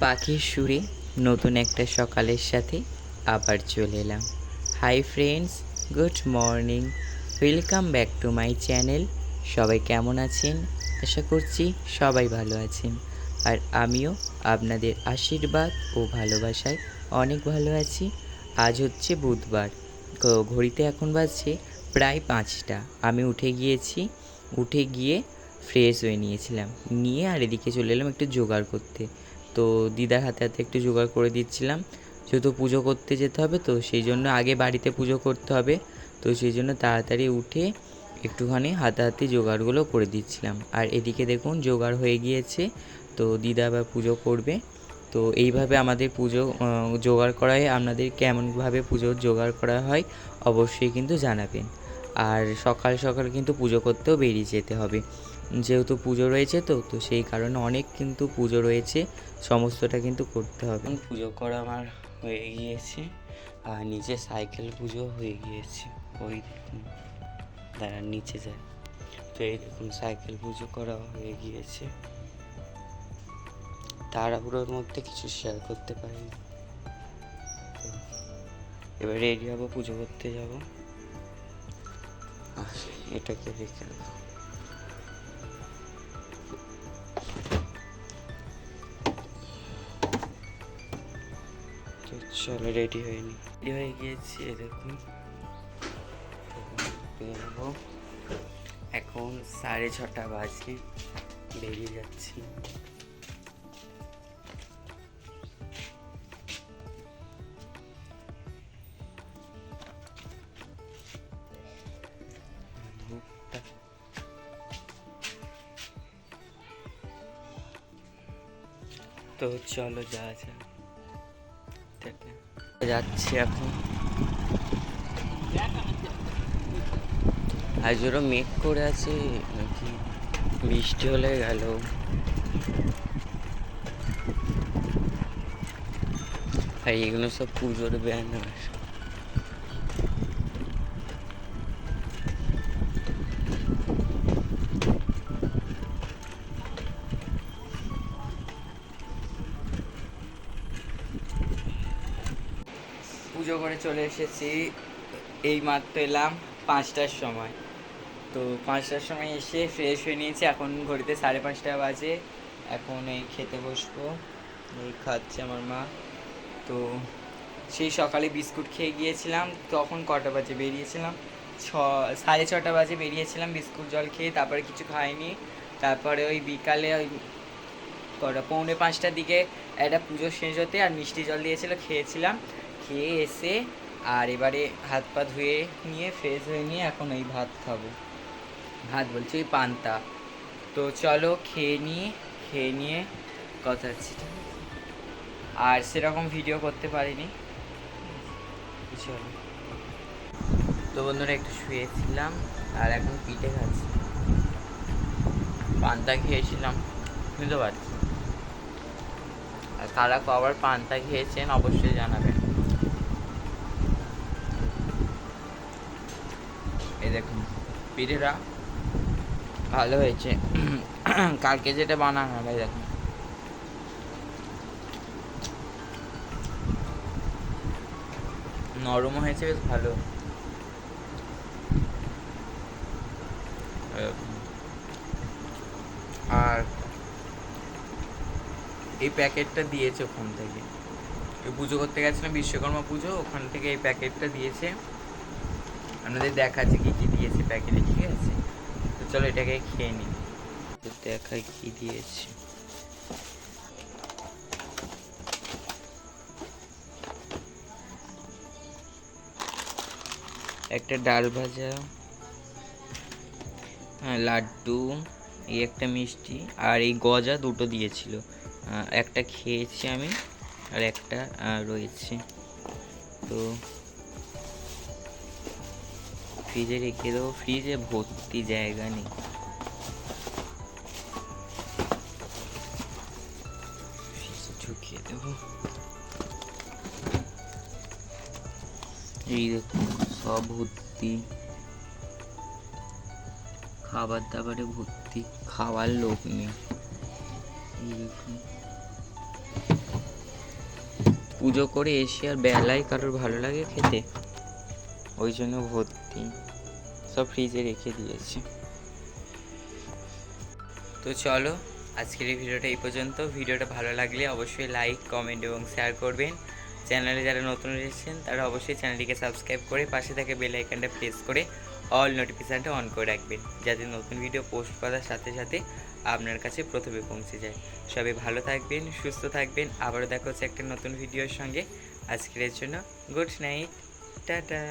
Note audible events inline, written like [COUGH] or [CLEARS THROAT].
পাখির সুরে নতুন একটা সকালের সাথে আবার চলে এলাম। Hi friends good morning welcome back to my channel সবাই কেমন আছেন? আশা করছি সবাই ভালো আছেন। আর আমিও আপনাদের আশীর্বাদ ও ভালোবাসায় অনেক ভালো আছি। আজ হচ্ছে বুধবার। ঘড়িতে এখন বাজছে প্রায় পাঁচটা। আমি উঠে গিয়েছি। উঠে গিয়ে ফ্রেশ হয়ে নিয়েছিলাম। নিয়ে আর এদিকে চলে এলাম একটু জোগাড় করতে। তো দিদার হাতে হাতে একটু জোগাড় করে দিচ্ছিলাম। যেহেতু পুজো করতে যেতে হবে, তো সেই জন্য আগে বাড়িতে পুজো করতে হবে। তো সেই জন্য তাড়াতাড়ি উঠে একটুখানি হাতাহাতি জোগাড়গুলো করে দিচ্ছিলাম। আর এদিকে দেখুন, জোগাড় হয়ে গিয়েছে। তো দিদা আবার পুজো করবে। তো এইভাবে আমাদের পুজো জোগাড় করা হয় আপনাদের কেমনভাবে পুজোর জোগাড় করা হয়, অবশ্যই কিন্তু জানাবেন। আর সকাল সকাল কিন্তু পুজো করতেও বেরিয়ে যেতে হবে। যেহেতু পুজো রয়েছে তো তো সেই কারণে অনেক কিন্তু পুজো রয়েছে, সমস্তটা কিন্তু করতে হবে। পুজো করা আমার হয়ে গিয়েছে, আর নিচে সাইকেল পুজো হয়ে গিয়েছে, ওই দেখুন, দাঁড়ান, নিচে যায় তো এই দেখুন, সাইকেল পুজো করা হয়ে গিয়েছে। তাড়াহুড়োর মধ্যে কিছু শেয়ার করতে পারিনি। তো এবার রেডি হব, পুজো করতে যাব। এটাকে রেখে চলো রেডি হয়নি রেডি হয়ে গিয়েছি দেখুন। এখন সাড়ে ছটা বাজে, বেরিয়ে যাচ্ছি। তো চলো যা যা টাটা। যাচ্ছি এখন। আজ ওরা মেঘ করে আছে, নাকি বৃষ্টি হলে গেল। আর এগুলো সব পুজোর ব্যানার পুজো করে চলে এসেছি। এই মাত্র এলাম পাঁচটার সময়। তো পাঁচটার সময় এসে ফ্রেশ হয়ে নিয়েছি। এখন ঘড়িতে সাড়ে পাঁচটা বাজে। এখন এই খেতে বসবো। এই খাচ্ছে আমার মা। তো সেই সকালে বিস্কুট খেয়ে গিয়েছিলাম। তখন কটা বাজে? বেরিয়েছিলাম ছ, সাড়ে ছটা বাজে বেরিয়েছিলাম বিস্কুট জল খেয়ে। তারপরে কিছু খাইনি। তারপরে ওই বিকালে ওই কটা, পৌনে পাঁচটার দিকে একটা পুজো শেষ হতে আর মিষ্টি জল দিয়েছিল, খেয়েছিলাম। খেয়ে এসে আর এবারে হাত পা ধুয়ে নিয়ে ফ্রেশ হয়ে নিয়ে এখন ওই ভাত খাব। ভাত বলছি ওই পান্তা। তো চলো খেয়ে নিয়ে খেয়ে নিয়ে কথা হচ্ছে। আর সেরকম ভিডিও করতে পারিনি। চলো। তো বন্ধুরা একটু শুয়েছিলাম আর এখন পিঠে খাচ্ছি। পান্তা খেয়েছিলাম, বুঝতে পারছি। আর কারা কবার পান্তা খেয়েছেন অবশ্যই জানাবেন। দেখুন, পিঠেটা ভালো হয়েছে। [CLEARS THROAT] কালকে যেটা বানানো হয় দেখুন। নরম হয়েছে, বেশ ভালো। আর এই প্যাকেটটা দিয়েছে ওখান থেকে। পুজো করতে গেছিলাম বিশ্বকর্মা পুজো, ওখান থেকে এই প্যাকেটটা দিয়েছে। আপনাদের দেখাচ্ছে কি কি দিয়েছে, প্যাকেটে ঠিক আছে? তো চলো এটাকে খেয়ে নিই। দেখাই কি দিয়েছে। একটা ডাল ভাজা হ্যাঁ লাড্ডু, এই একটা মিষ্টি, আর এই গজা দুটো দিয়েছিল। একটা খেয়েছি আমি, আর একটা রয়েছে। তো ফ্রিজে রেখে দেবো। ফ্রিজে ভর্তি জায়গা নেই। এই দেখুন সব ভর্তি। খাবার দাবারে ভর্তি। খাওয়ার লোক নেই। পুজো করে এসে আর বেলায় কারোর ভালো লাগে খেতে? ওই জন্য ভর্তি। সব ফ্রিজে রেখে দিয়েছি। তো চলো, আজকের এই ভিডিওটা এই পর্যন্ত। ভিডিওটা ভালো লাগলে অবশ্যই লাইক কমেন্ট এবং শেয়ার করবেন। চ্যানেলে যারা নতুন এসেছেন, তারা অবশ্যই চ্যানেলটিকে সাবস্ক্রাইব করে পাশে থাকে বেল আইকনটা প্রেস করে অল নোটিফিকেশানটা অন করে রাখবেন, যাতে নতুন ভিডিও পোস্ট করার সাথে সাথে আপনার কাছে প্রথমে পৌঁছে যায়। সবাই ভালো থাকবেন, সুস্থ থাকবেন। আবারও দেখা হচ্ছে একটা নতুন ভিডিওর সঙ্গে। আজকের জন্য গুড নাইট টাটা।